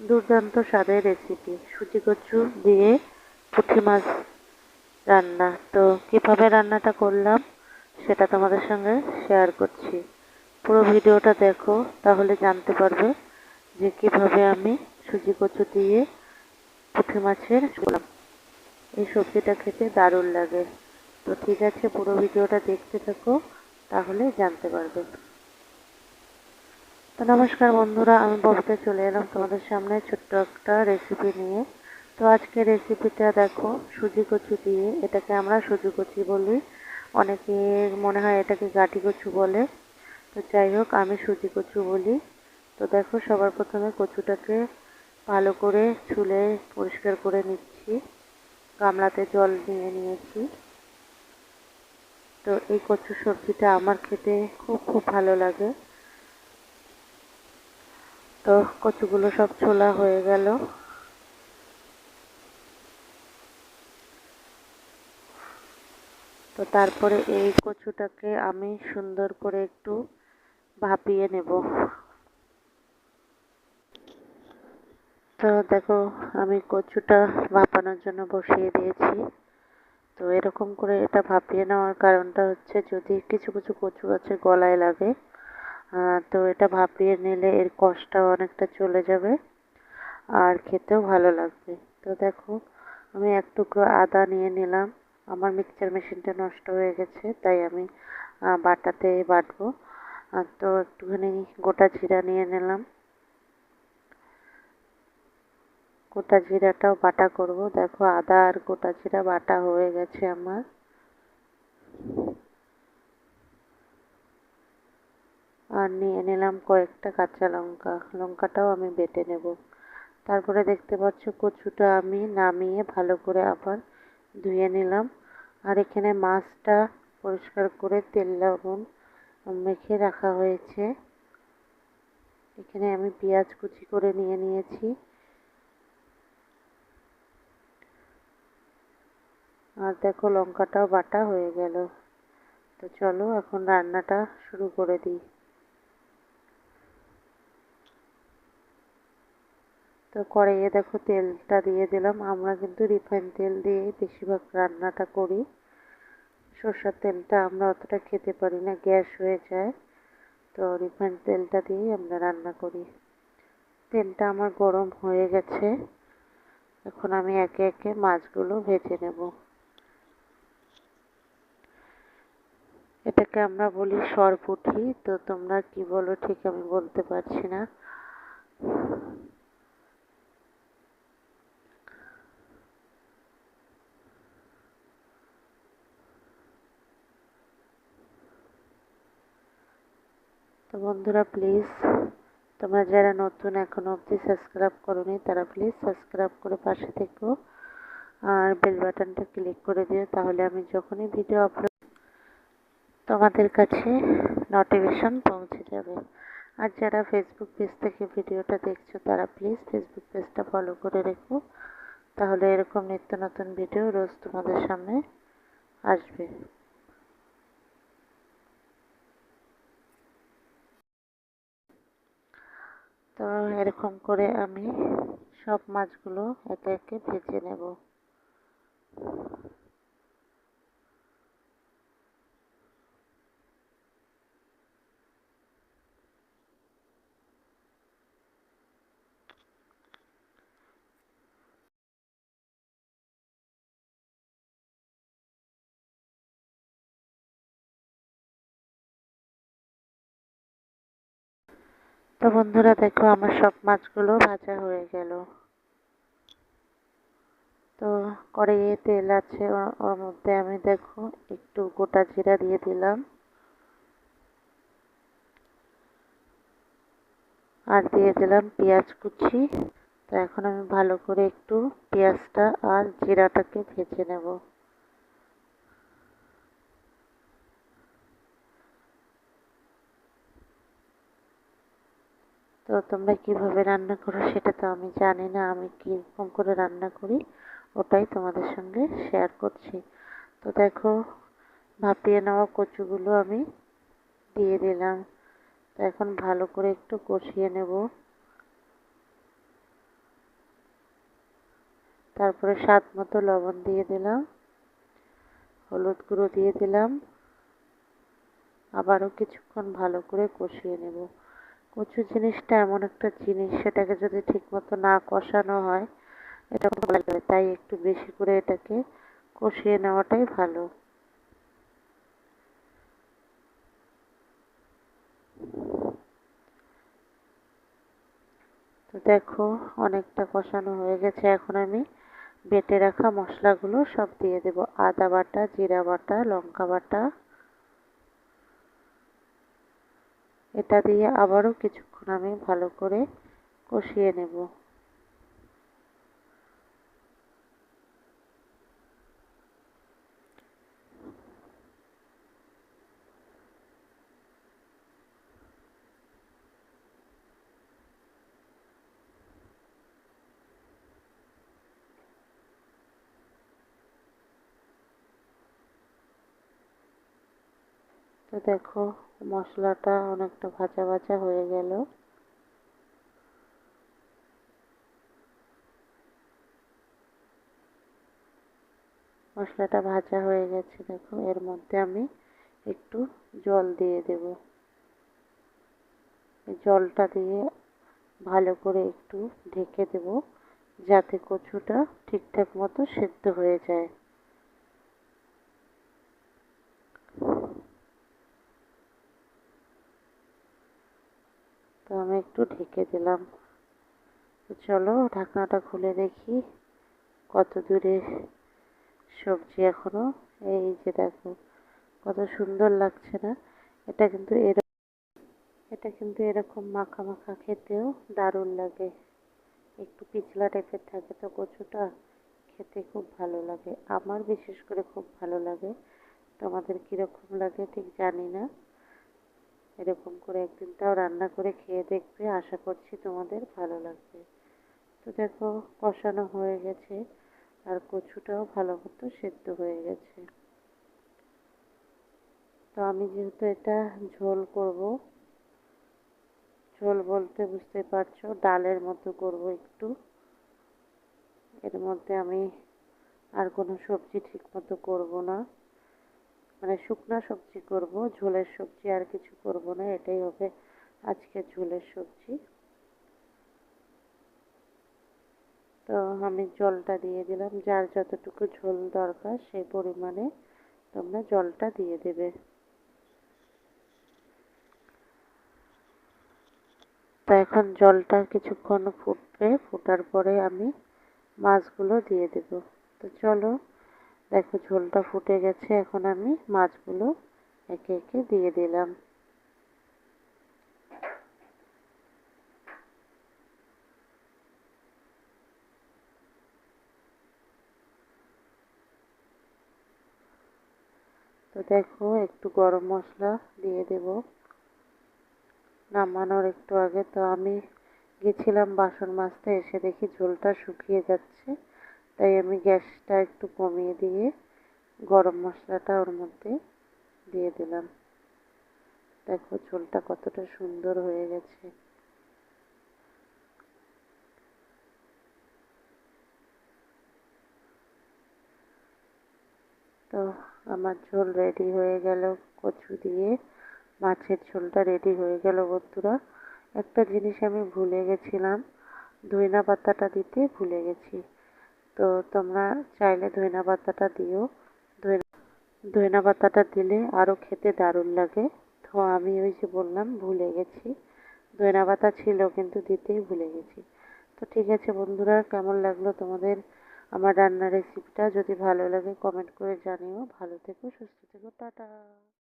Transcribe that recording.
দুর্দান্ত স্বাদের রেসিপি সুজি কচু দিয়ে পুঁটি মাছ রান্না। তো কীভাবে রান্নাটা করলাম, সেটা তোমাদের সঙ্গে শেয়ার করছি। পুরো ভিডিওটা দেখো, তাহলে জানতে পারবে যে কীভাবে আমি সুজি কচু দিয়ে পুঁটি মাছের করলাম। এই সবজিটা খেতে দারুণ লাগে। তো ঠিক আছে, পুরো ভিডিওটা দেখতে থাকো, তাহলে জানতে পারবে। তো নমস্কার বন্ধুরা, আমি ববিতা চলে এলাম তোমাদের সামনে ছোট্ট একটা রেসিপি নিয়ে। তো আজকে রেসিপিটা দেখো, সুজি কচু দিয়ে। এটাকে আমরা সুজি কচি বলি। অনেকে মনে হয় এটাকে গাটি কচু বলে। তো যাই হোক, আমি সুজি কচু বলি। তো দেখো, সবার প্রথমে কচুটাকে ভালো করে ছুলে পরিষ্কার করে নিচ্ছি। গামলাতে জল নিয়ে নিয়েছি। তো এই কচু সবজিটা আমার খেতে খুব খুব ভালো লাগে। তো কচুগুলো সব ছোলা হয়ে গেল। তো তারপরে এই কচুটাকে আমি সুন্দর করে একটু ভাপিয়ে নেব। তো দেখো, আমি কচুটা ভাপানোর জন্য বসিয়ে দিয়েছি। তো এরকম করে এটা ভাপিয়ে নেওয়ার কারণটা হচ্ছে যদি কিছু কিছু কচু আছে গলায় লাগে তো এটা ভাপিয়ে নিলে এর কষ্টটাও অনেকটা চলে যাবে আর খেতেও ভালো লাগবে। তো দেখো, আমি এক টুকরো আদা নিয়ে নিলাম। আমার মিক্সচার মেশিনটা নষ্ট হয়ে গেছে, তাই আমি বাটাতে বাটবো। তো একটুখানি গোটা জিরা নিয়ে নিলাম। গোটা জিরাটাও বাটা করব। দেখো, আদা আর গোটা জিরা বাটা হয়ে গেছে আমার। আর নিয়ে নিলাম কয়েকটা কাঁচা লঙ্কা। লঙ্কাটাও আমি বেটে নেব। তারপরে দেখতে পাচ্ছ কচুটা আমি নামিয়ে ভালো করে আবার ধুয়ে নিলাম। আর এখানে মাছটা পরিষ্কার করে তেল, লবণ মেখে রাখা হয়েছে। এখানে আমি পেঁয়াজ কুচি করে নিয়ে নিয়েছি। আর দেখো লঙ্কাটাও বাটা হয়ে গেল। তো চলো এখন রান্নাটা শুরু করে দিই। তো কড়াইয়ে দেখো তেলটা দিয়ে দিলাম। আমরা কিন্তু রিফাইন তেল দিয়ে বেশিরভাগ রান্নাটা করি। সর্ষের তেলটা আমরা অতটা খেতে পারি না, গ্যাস হয়ে যায়। তো রিফাইন তেলটা দিয়েই আমরা রান্না করি। তেলটা আমার গরম হয়ে গেছে। এখন আমি একে একে মাছগুলো ভেজে নেব। এটাকে আমরা বলি সরপুঠি। তো তোমরা কি বলো ঠিক আমি বলতে পারছি না। তো বন্ধুরা প্লিজ তোমরা যারা নতুন এখনও অবধি সাবস্ক্রাইব করোনি, তারা প্লিজ সাবস্ক্রাইব করে পাশে থেকো আর বেল বাটনটা ক্লিক করে দিও। তাহলে আমি যখনই ভিডিও আপলোড তোমাদের কাছে নোটিফিকেশন পৌঁছে যাবে। আর যারা ফেসবুক পেজ থেকে ভিডিওটা দেখছ, তারা প্লিজ ফেসবুক পেজটা ফলো করে রেখো। তাহলে এরকম নিত্য নতুন ভিডিও রোজ তোমাদের সামনে আসবে। তো এরকম করে আমি সব মাছগুলো একে একে ভেজে নেব। তো বন্ধুরা দেখো, আমার সব মাছগুলো ভাজা হয়ে গেল। তো কড়াইয়ে তেল আছে, ওর মধ্যে আমি দেখো একটু গোটা জিরা দিয়ে দিলাম। আর দিয়ে দিলাম পেঁয়াজ কুচি। তো এখন আমি ভালো করে একটু পেঁয়াজটা আর জিরাটাকে ভেজে নেব। তো তোমরা কীভাবে রান্না করো সেটা তো আমি জানি না, আমি কীরকম করে রান্না করি ওটাই তোমাদের সঙ্গে শেয়ার করছি। তো দেখো, ভাপিয়ে নেওয়া কচুগুলো আমি দিয়ে দিলাম। তো এখন ভালো করে একটু কষিয়ে নেব। তারপরে স্বাদ মতো লবণ দিয়ে দিলাম। হলুদ গুঁড়ো দিয়ে দিলাম। আবারও কিছুক্ষণ ভালো করে কষিয়ে নেব। কচু জিনিসটা এমন একটা জিনিস, সেটাকে যদি ঠিকমতো না কষানো হয়, এটা ভালো লাগে তাই একটু বেশি করে এটাকে কষিয়ে নেওয়াটাই ভালো। তো দেখো, অনেকটা কষানো হয়ে গেছে। এখন আমি বেটে রাখা মশলাগুলো সব দিয়ে দেব। আদা বাটা, জিরা বাটা, লঙ্কা বাটা এটা দিয়ে আবারও কিছুক্ষণ আমি ভালো করে কষিয়ে নেব। তো দেখো মশলাটা অনেকটা ভাজা ভাজা হয়ে গেল। মশলাটা ভাজা হয়ে গেছে, দেখো। এর মধ্যে আমি একটু জল দিয়ে দেব। জলটা দিয়ে ভালো করে একটু ঢেকে দেব, যাতে কচুটা ঠিকঠাক মতো সেদ্ধ হয়ে যায়। একটু ঢেকে দিলাম। তো চলো, ঢাকনাটা খুলে দেখি কত দূরে সবজি এখনও। এই যে দেখো, কত সুন্দর লাগছে না? এটা কিন্তু এরকম এটা কিন্তু এরকম মাখা মাখা খেতেও দারুণ লাগে। একটু পিছলা টাইপের থাকে তো কচুটা খেতে খুব ভালো লাগে। আমার বিশেষ করে খুব ভালো লাগে। তোমাদের কীরকম লাগে ঠিক জানি না। এরকম করে একদিন তাও রান্না করে খেয়ে দেখবে। আশা করছি তোমাদের ভালো লাগবে। তো দেখো, কষানো হয়ে গেছে আর কচুটাও ভালো মতো সেদ্ধ হয়ে গেছে। তো আমি যেহেতু এটা ঝোল করব, ঝোল বলতে বুঝতে পারছ, ডালের মতো করব একটু। এর মধ্যে আমি আর কোনো সবজি ঠিক মতো করব না। মানে শুকনা সবজি করব, ঝোলের সবজি আর কিছু করব না, এটাই হবে আজকে ঝোলের সবজি। তো আমি জলটা দিয়ে দিলাম, যার যতটুকু ঝোল দরকার সেই পরিমাণে তোমরা জলটা দিয়ে দেবে। তো এখন জলটা কিছুক্ষণ ফুটবে, ফোটার পরে আমি মাছগুলো দিয়ে দেব। তো চলো দেখো, ঝোলটা ফুটে গেছে, এখন আমি মাছগুলো একে একে দিয়ে দিলাম। তো দেখো, একটু গরম মশলা দিয়ে দেব। নামানোর একটু আগে তো আমি গেছিলাম বাসন মাজতে, এসে দেখি ঝোলটা শুকিয়ে যাচ্ছে। তাই আমি গ্যাসটা একটু কমিয়ে দিয়ে গরম মশলাটা ওর মধ্যে দিয়ে দিলাম। দেখো ঝোলটা কতটা সুন্দর হয়ে গেছে। তো আমার ঝোল রেডি হয়ে গেল। কচু দিয়ে মাছের ঝোলটা রেডি হয়ে গেল বন্ধুরা। একটা জিনিস আমি ভুলে গেছিলাম, ধইনা পাতাটা দিতে ভুলে গেছি। তো তোমরা চাইলে ধইনা পাতাটা দিও। ধইনা পাতাটা দিলে আরও খেতে দারুণ লাগে। তো আমি ওই যে বললাম, ভুলে গেছি। ধইনা পাতা ছিল কিন্তু দিতেই ভুলে গেছি। তো ঠিক আছে বন্ধুরা, কেমন লাগল তোমাদের আমার রান্নার রেসিপিটা যদি ভালো লাগে কমেন্ট করে জানিও। ভালো থেকো, সুস্থ থেকো, টাটা।